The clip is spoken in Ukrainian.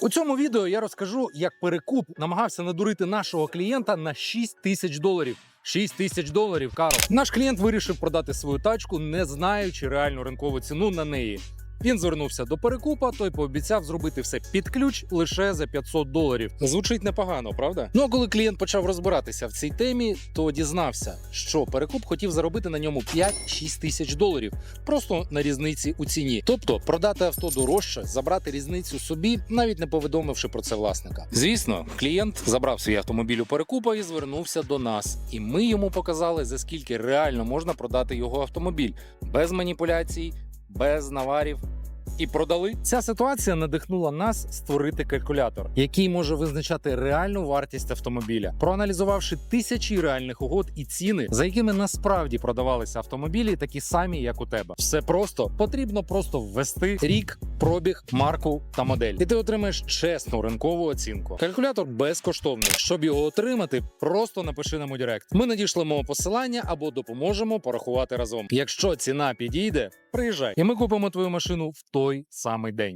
У цьому відео я розкажу, як перекуп намагався надурити нашого клієнта на 6 тисяч доларів. 6 тисяч доларів, Карл. Наш клієнт вирішив продати свою тачку, не знаючи реальну ринкову ціну на неї. Він звернувся до перекупа, той пообіцяв зробити все під ключ лише за 500 доларів. Звучить непогано, правда? Ну а коли клієнт почав розбиратися в цій темі, то дізнався, що перекуп хотів заробити на ньому 5-6 тисяч доларів, просто на різниці у ціні. Тобто продати авто дорожче, забрати різницю собі, навіть не повідомивши про це власника. Звісно, клієнт забрав свій автомобіль у перекупа і звернувся до нас. І ми йому показали, за скільки реально можна продати його автомобіль без маніпуляцій, без наварів. І продали. Ця ситуація надихнула нас створити калькулятор, який може визначати реальну вартість автомобіля, проаналізувавши тисячі реальних угод і ціни, за якими насправді продавалися автомобілі, такі самі, як у тебе. Все просто потрібно просто ввести рік, пробіг, марку та модель, і ти отримаєш чесну ринкову оцінку. Калькулятор безкоштовний. Щоб його отримати, просто напиши нам у Директ. Ми надішлемо посилання або допоможемо порахувати разом. Якщо ціна підійде, приїжджай, і ми купимо твою машину в той самий день.